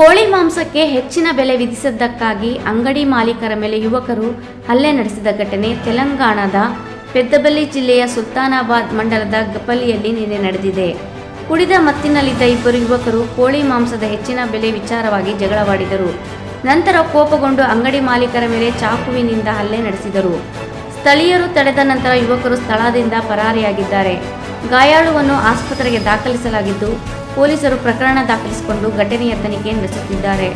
ಮಾಂಸಕ್ಕೆ ಹೆಚ್ಚಿನ ಬೆಲೆ ವಿಧಿಸಿದ್ದಕ್ಕಾಗಿ ಅಂಗಡಿ ಮಾಲೀಕರ ಮೇಲೆ ಯುವಕರು ಹಲ್ಲೆ ನಡೆಸಿದ ಘಟನೆ ತೆಲಂಗಾಣದ ಪೆದ್ದಬಲ್ಲಿ ಜಿಲ್ಲೆಯ ಸುಲ್ತಾನಾಬಾದ್ ಮಂಡಲದ ಗಪಲಿಯಲ್ಲಿ ನಿನ್ನೆ ನಡೆದಿದೆ. ಕುಡಿದ ಮತ್ತಿನಲ್ಲಿದ್ದ ಇಬ್ಬರು ಯುವಕರು ಕೋಳಿ ಮಾಂಸದ ಹೆಚ್ಚಿನ ಬೆಲೆ ವಿಚಾರವಾಗಿ ಜಗಳವಾಡಿದರು. ನಂತರ ಕೋಪಗೊಂಡು ಅಂಗಡಿ ಮಾಲೀಕರ ಮೇಲೆ ಚಾಕುವಿನಿಂದ ಹಲ್ಲೆ ನಡೆಸಿದರು. ಸ್ಥಳೀಯರು ತಡೆದ ನಂತರ ಯುವಕರು ಸ್ಥಳದಿಂದ ಪರಾರಿಯಾಗಿದ್ದಾರೆ. ಗಾಯಾಳುವನ್ನು ಆಸ್ಪತ್ರೆಗೆ ದಾಖಲಿಸಲಾಗಿದ್ದು ಪೊಲೀಸರು ಪ್ರಕರಣ ದಾಖಲಿಸಿಕೊಂಡು ಘಟನೆಯ ತನಿಖೆ ನಡೆಸುತ್ತಿದ್ದಾರೆ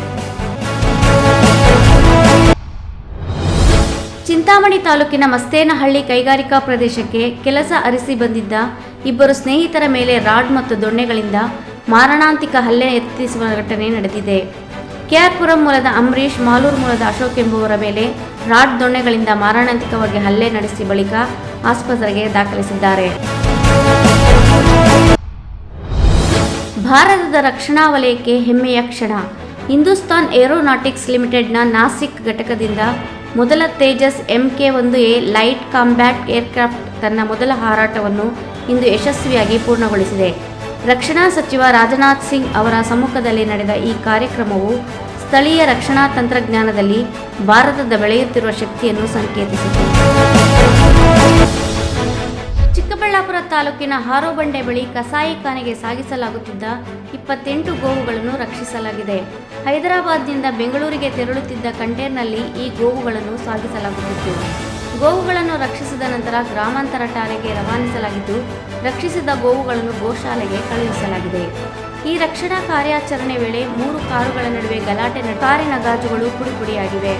ಚಿಂತಾಮಣಿ ತಾಲೂಕಿನ ಮಸ್ತೇನಹಳ್ಳಿ ಕೈಗಾರಿಕಾ ಪ್ರದೇಶಕ್ಕೆ ಕೆಲಸ ಅರಿಸಿ ಬಂದಿದ್ದ ಇಬ್ಬರು ಸ್ನೇಹಿತರ ಮೇಲೆ ರಾಡ್ ಮತ್ತು ದೊಣ್ಣೆಗಳಿಂದ ಮಾರಣಾಂತಿಕ ಹಲ್ಲೆ ಯತ್ನಿಸುವ ಘಟನೆ ನಡೆದಿದೆ. ಕೆಆರ್ಪುರಂ ಮೂಲದ ಅಂಬರೀಷ್, ಮಾಲೂರು ಮೂಲದ ಅಶೋಕ್ ಎಂಬುವರ ಮೇಲೆ ರಾಡ್ ದೊಣ್ಣೆಗಳಿಂದ ಮಾರಣಾಂತಿಕವಾಗಿ ಹಲ್ಲೆ ನಡೆಸಿ ಬಳಿಕ ಆಸ್ಪತ್ರೆಗೆ ದಾಖಲಿಸಿದ್ದಾರೆ. ಭಾರತದ ರಕ್ಷಣಾ ವಲಯಕ್ಕೆ ಹೆಮ್ಮೆಯ ಕ್ಷಣ. ಹಿಂದೂಸ್ತಾನ್ ಏರೋನಾಟಿಕ್ಸ್ ಲಿಮಿಟೆಡ್ನ ನಾಸಿಕ್ ಘಟಕದಿಂದ ಮೊದಲ ತೇಜಸ್ ಎಂ ಕೆ ಒಂದು ಎ ಲೈಟ್ ಕಾಂಬ್ಯಾಟ್ ಏರ್ಕ್ರಾಫ್ಟ್ ತನ್ನ ಮೊದಲ ಹಾರಾಟವನ್ನು ಇಂದು ಯಶಸ್ವಿಯಾಗಿ ಪೂರ್ಣಗೊಳಿಸಿದೆ. ರಕ್ಷಣಾ ಸಚಿವ ರಾಜನಾಥ್ ಸಿಂಗ್ ಅವರ ಸಮ್ಮುಖದಲ್ಲಿ ನಡೆದ ಈ ಕಾರ್ಯಕ್ರಮವು ಸ್ಥಳೀಯ ರಕ್ಷಣಾ ತಂತ್ರಜ್ಞಾನದಲ್ಲಿ ಭಾರತದ ಬೆಳೆಯುತ್ತಿರುವ ಶಕ್ತಿಯನ್ನು ಸಂಕೇತಿಸಿತು. ತಾಲೂಕಿನ ಹಾರೋಬಂಡೆ ಬಳಿ ಕಸಾಯಿಖಾನೆಗೆ ಸಾಗಿಸಲಾಗುತ್ತಿದ್ದ ಇಪ್ಪತ್ತೆಂಟು ಗೋವುಗಳನ್ನು ರಕ್ಷಿಸಲಾಗಿದೆ. ಹೈದರಾಬಾದ್ನಿಂದ ಬೆಂಗಳೂರಿಗೆ ತೆರಳುತ್ತಿದ್ದ ಕಂಟೇನರ್ನಲ್ಲಿ ಈ ಗೋವುಗಳನ್ನು ಸಾಗಿಸಲಾಗುತ್ತಿತ್ತು. ಗೋವುಗಳನ್ನು ರಕ್ಷಿಸಿದ ನಂತರ ಗ್ರಾಮಾಂತರ ಠಾಣೆಗೆ ರವಾನಿಸಲಾಗಿದ್ದು, ರಕ್ಷಿಸಿದ ಗೋವುಗಳನ್ನು ಗೋಶಾಲೆಗೆ ಕಳುಹಿಸಲಾಗಿದೆ. ಈ ರಕ್ಷಣಾ ಕಾರ್ಯಾಚರಣೆ ವೇಳೆ ಮೂರು ಕಾರುಗಳ ನಡುವೆ ಗಲಾಟೆ ಕಾರಿನ ಗಾಜುಗಳು ಪುಡಿಪುಡಿಯಾಗಿವೆ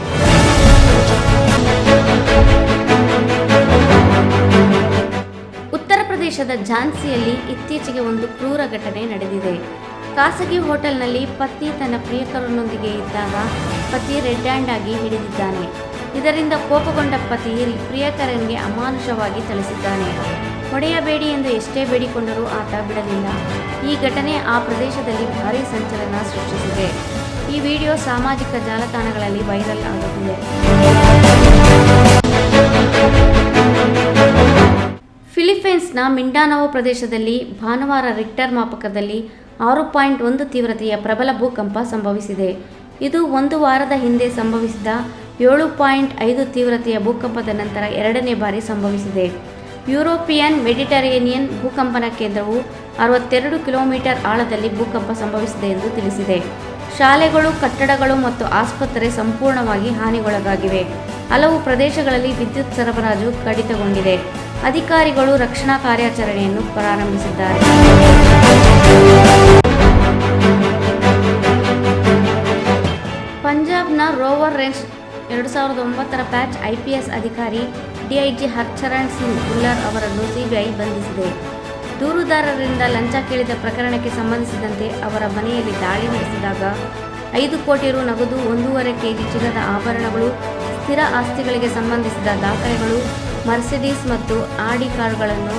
ಪ್ರದೇಶದ ಝಾನ್ಸಿಯಲ್ಲಿ ಇತ್ತೀಚೆಗೆ ಒಂದು ಕ್ರೂರ ಘಟನೆ ನಡೆದಿದೆ. ಖಾಸಗಿ ಹೋಟೆಲ್ನಲ್ಲಿ ಪತ್ನಿ ತನ್ನ ಪ್ರಿಯಕರನೊಂದಿಗೆ ಇದ್ದಾಗ ಪತಿ ರೆಡ್ ಹ್ಯಾಂಡ್ ಆಗಿ ಹಿಡಿದಿದ್ದಾನೆ. ಇದರಿಂದ ಕೋಪಗೊಂಡ ಪತಿ ಪ್ರಿಯಕರನಿಗೆ ಅಮಾನುಷವಾಗಿ ಥಳಿಸಿದ್ದಾನೆ. ಹೊಡೆಯಬೇಡಿ ಎಂದು ಎಷ್ಟೇ ಬೇಡಿಕೊಂಡರೂ ಆತ ಬಿಡಲಿಲ್ಲ. ಈ ಘಟನೆ ಆ ಪ್ರದೇಶದಲ್ಲಿ ಭಾರೀ ಸಂಚಲನ ಸೃಷ್ಟಿಸಿದೆ. ಈ ವಿಡಿಯೋ ಸಾಮಾಜಿಕ ಜಾಲತಾಣಗಳಲ್ಲಿ ವೈರಲ್ ಆಗುತ್ತಿದೆ. ಫಿಲಿಪೈನ್ಸ್ನ ಮಿಂಡಾನವೋ ಪ್ರದೇಶದಲ್ಲಿ ಭಾನುವಾರ ರಿಕ್ಟರ್ ಮಾಪಕದಲ್ಲಿ ಆರು ಪಾಯಿಂಟ್ ಒಂದು ತೀವ್ರತೆಯ ಪ್ರಬಲ ಭೂಕಂಪ ಸಂಭವಿಸಿದೆ. ಇದು ಒಂದು ವಾರದ ಹಿಂದೆ ಸಂಭವಿಸಿದ ಏಳು ಪಾಯಿಂಟ್ ಐದು ತೀವ್ರತೆಯ ಭೂಕಂಪದ ನಂತರ ಎರಡನೇ ಬಾರಿ ಸಂಭವಿಸಿದೆ. ಯುರೋಪಿಯನ್ ಮೆಡಿಟರೇನಿಯನ್ ಭೂಕಂಪನ ಕೇಂದ್ರವು ಅರವತ್ತೆರಡು ಕಿಲೋಮೀಟರ್ ಆಳದಲ್ಲಿ ಭೂಕಂಪ ಸಂಭವಿಸಿದೆ ಎಂದು ತಿಳಿಸಿದೆ. ಶಾಲೆಗಳು, ಕಟ್ಟಡಗಳು ಮತ್ತು ಆಸ್ಪತ್ರೆ ಸಂಪೂರ್ಣವಾಗಿ ಹಾನಿಗೊಳಗಾಗಿವೆ. ಹಲವು ಪ್ರದೇಶಗಳಲ್ಲಿ ವಿದ್ಯುತ್ ಸರಬರಾಜು ಕಡಿತಗೊಂಡಿದೆ. ಅಧಿಕಾರಿಗಳು ರಕ್ಷಣಾ ಕಾರ್ಯಾಚರಣೆಯನ್ನು ಪ್ರಾರಂಭಿಸಿದ್ದಾರೆ. ಪಂಜಾಬ್ನ ರೋವರ್ ರೇಂಜ್ ಎರಡು ಸಾವಿರದ ಒಂಬತ್ತರ ಬ್ಯಾಚ್ ಐಪಿಎಸ್ ಅಧಿಕಾರಿ ಡಿಐಜಿ ಹರ್ಚರಣ್ ಸಿಂಗ್ ಉಲ್ಲರ್ ಅವರನ್ನು ಸಿಬಿಐ ಬಂಧಿಸಿದೆ. ದೂರುದಾರರಿಂದ ಲಂಚ ಕೇಳಿದ ಪ್ರಕರಣಕ್ಕೆ ಸಂಬಂಧಿಸಿದಂತೆ ಅವರ ಮನೆಯಲ್ಲಿ ದಾಳಿ ನಡೆಸಿದಾಗ ಐದು ಕೋಟಿ ರು ನಗದು ಒಂದೂವರೆ ಕೆಜಿ ಚಿನ್ನದ ಆಭರಣಗಳು, ಸ್ಥಿರ ಆಸ್ತಿಗಳಿಗೆ ಸಂಬಂಧಿಸಿದ ದಾಖಲೆಗಳು ಮರ್ಸಿಡೀಸ್ ಮತ್ತು ಆಡಿ ಕಾರುಗಳನ್ನು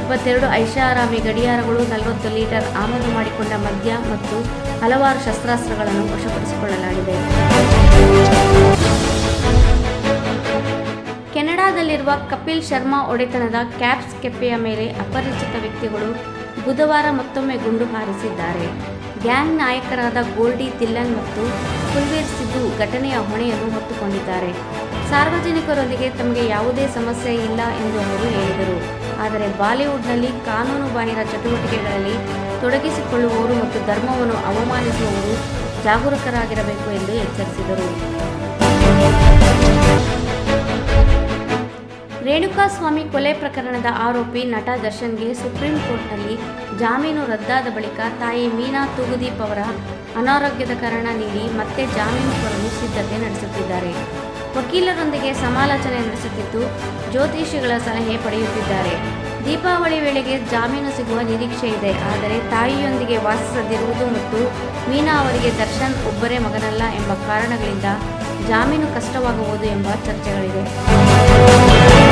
ಇಪ್ಪತ್ತೆರಡು ಐಷಾರಾಮಿ ಗಡಿಯಾರಗಳು ನಲವತ್ತು ಲೀಟರ್ ಆಮದು ಮಾಡಿಕೊಂಡ ಮದ್ಯ ಮತ್ತು ಹಲವಾರು ಶಸ್ತ್ರಾಸ್ತ್ರಗಳನ್ನು ವಶಪಡಿಸಿಕೊಳ್ಳಲಾಗಿದೆ. ಕೆನಡಾದಲ್ಲಿರುವ ಕಪಿಲ್ ಶರ್ಮಾ ಒಡೆತನದ ಕ್ಯಾಪ್ಸ್ ಕೆಪ್ಪೆಯ ಮೇಲೆ ಅಪರಿಚಿತ ವ್ಯಕ್ತಿಗಳು ಬುಧವಾರ ಮತ್ತೊಮ್ಮೆ ಗುಂಡು ಹಾರಿಸಿದ್ದಾರೆ. ಗ್ಯಾಂಗ್ ನಾಯಕರಾದ ಗೋಲ್ಡಿ ತಿಲ್ಲನ್ ಮತ್ತು ಕುಲ್ವೀರ್ ಸಿದ್ದು ಘಟನೆಯ ಹೊಣೆಯನ್ನು ಹೊತ್ತುಕೊಂಡಿದ್ದಾರೆ. ಸಾರ್ವಜನಿಕರೊಂದಿಗೆ ತಮಗೆ ಯಾವುದೇ ಸಮಸ್ಯೆ ಇಲ್ಲ ಎಂದು ಅವರು ಹೇಳಿದರು. ಆದರೆ ಬಾಲಿವುಡ್ನಲ್ಲಿ ಕಾನೂನು ಬಾಹಿರ ಚಟುವಟಿಕೆಗಳಲ್ಲಿ ತೊಡಗಿಸಿಕೊಳ್ಳುವವರು ಮತ್ತು ಧರ್ಮವನ್ನು ಅವಮಾನಿಸುವವರು ಜಾಗರೂಕರಾಗಿರಬೇಕು ಎಂದು ಎಚ್ಚರಿಸಿದರು. ರೇಣುಕಾಸ್ವಾಮಿ ಕೊಲೆ ಪ್ರಕರಣದ ಆರೋಪಿ ನಟ ದರ್ಶನ್ಗೆ ಸುಪ್ರೀಂ ಕೋರ್ಟ್ನಲ್ಲಿ ಜಾಮೀನು ರದ್ದಾದ ಬಳಿಕ ತಾಯಿ ಮೀನಾ ತೂಗುದೀಪ್ ಅವರ ಅನಾರೋಗ್ಯದ ಕಾರಣ ನೀಡಿ ಮತ್ತೆ ಜಾಮೀನು ಕೋರಲು ಸಿದ್ಧತೆ ನಡೆಸುತ್ತಿದ್ದಾರೆ. ವಕೀಲರೊಂದಿಗೆ ಸಮಾಲೋಚನೆ ನಡೆಸುತ್ತಿದ್ದು, ಜ್ಯೋತಿಷಿಗಳ ಸಲಹೆ ಪಡೆಯುತ್ತಿದ್ದಾರೆ. ದೀಪಾವಳಿ ವೇಳೆಗೆ ಜಾಮೀನು ಸಿಗುವ ನಿರೀಕ್ಷೆ ಇದೆ. ಆದರೆ ತಾಯಿಯೊಂದಿಗೆ ವಾಸಿಸದಿರುವುದು ಮತ್ತು ಮೀನಾ ಅವರಿಗೆ ದರ್ಶನ್ ಒಬ್ಬರೇ ಮಗನಲ್ಲ ಎಂಬ ಕಾರಣಗಳಿಂದ ಜಾಮೀನು ಕಷ್ಟವಾಗುವುದು ಎಂಬ ಚರ್ಚೆಗಳಿವೆ.